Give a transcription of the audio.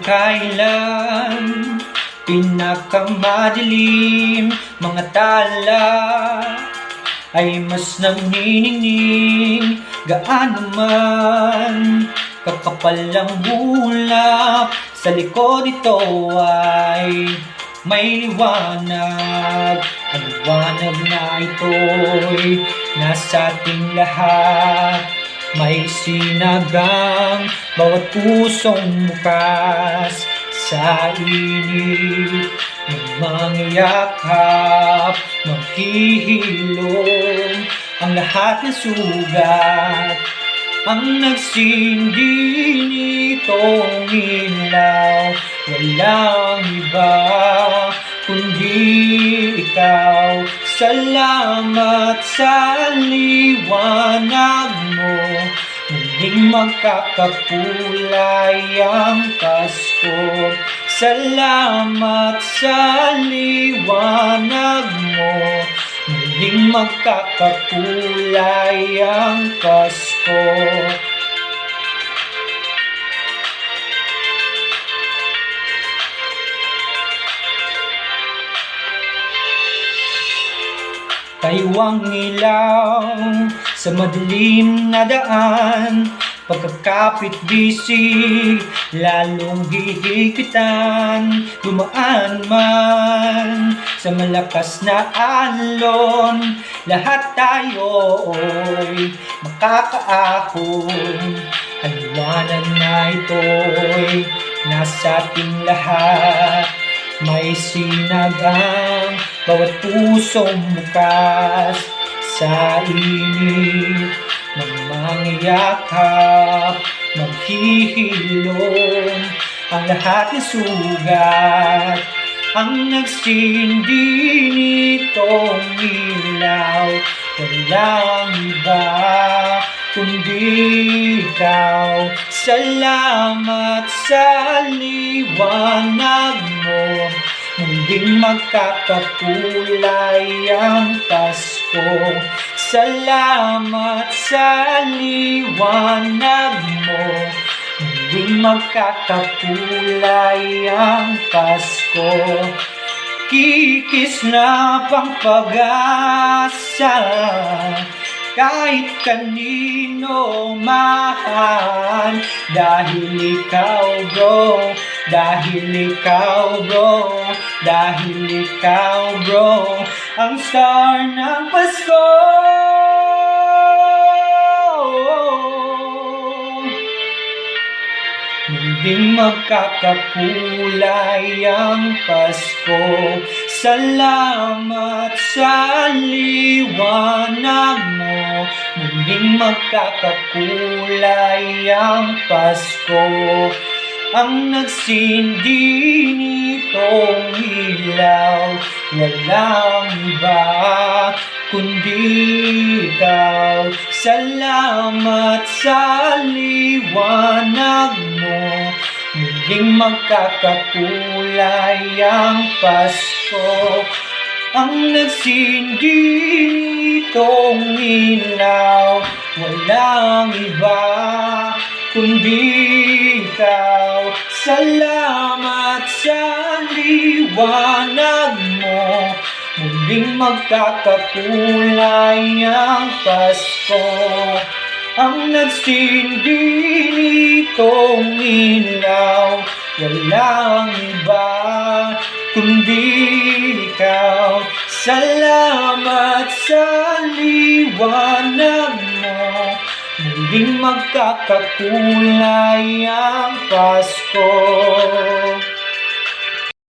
kailan Pinakamadilim mga tala Ay mas naniningning Gaano man Kakapal ang ulap Sa likod ito ay may liwanag. Ang liwanag na ito'y nasa ating lahat May sinagang bawat pusong bukas Sa init ng mga yakap Maghihilom ang lahat ng sugat. Ang nagsindi nitong ilaw Walang iba kundi ikaw Salamat sa liwanag mo. Muling magkakakulay ang Pasko. Salamat sa liwanag mo. Muling magkakakulay ang Pasko Kayuang ilaw sa madilim na daan Pagkakapit bisig, lalong hihigitan Dumaan man. Sa malakas na alon Lahat tayo'y makakaahon. Ang liwanag na ito'y nasa ating lahat May sinagang bawat pusong bukas Sa init ng mga yakap Maghihilom. Ang lahat ng sugat Ang nagsindi nitong ilaw. Walang iba kundi ikaw. Salamat sa liwanag mo Muling magkakakulay ang Pasko. Salamat sa liwanag mo Muling magkakakulay ang Pasko. Kikis na pang pag-asa kahit kanino mahan Dahil ikaw bro, dahil ikaw bro Dahil ikaw bro, ang star ng Pasko. Muling magkakakulay ang Pasko Salamat sa liwanag mo Muling magkakakulay ang Pasko. Ang nagsindi nitong ilaw Walang iba kundi ikaw. Salamat sa liwanag mo Muling magkakakulay ang Pasko. Ang nagsindi nitong ilaw Walang iba kundi ikaw. Salamat sa liwanag mo Muling magkakakulay ang Pasko Ang nagsindi nitong ilaw Walang iba kundi ikaw. Salamat sa liwanag mo Muling magkakakulay ang Pasko